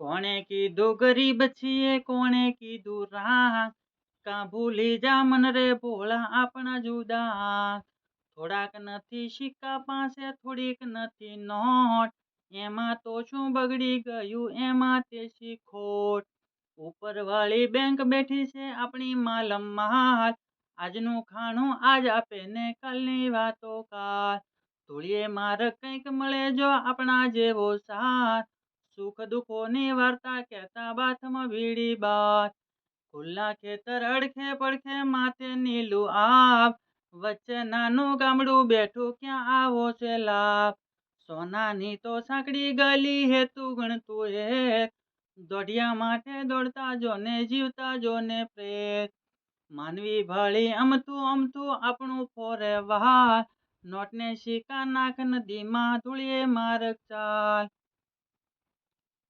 કોણે કીધું ગરીબ છીએ કોણે કીધું રા કા ભૂલી જા મન રે ભોળા આપણા જુદા થોડાક નથી સિક્કા પાસે થોડીક નથી નોટ એમાં તો શું બગડી ગયું એમાં તે શીખોટ ઉપરવાળી બેંક બેઠી છે આપણી માલમ માલ આજનું ખાણું આજ આપે ને કાલની વાતો કાલ ધૂળીએ માર કંઈક મળે જો આપણા જેવો સાર સુખ દુઃખોની વાર્તા કહેતા બાથમાં વીડી બાર. ખુલ્લા ખેતર અડખે પડખે માથે નીલું આપ વચ્ચે નાનું ગામડું બેઠું ક્યાં આવો છે લાભ? સોનાની તો સાંકડી ગલી હેતુ ગણતું એ. દોઢિયા માટે દોડતા જોને, જીવતા જોને પ્રેત. માનવી ભળી અમથું અમથું આપણું ફોરે વહાર નોટને સિક્કા નાખ નદીમાં ધૂળીએ માર્ગ ચાલ.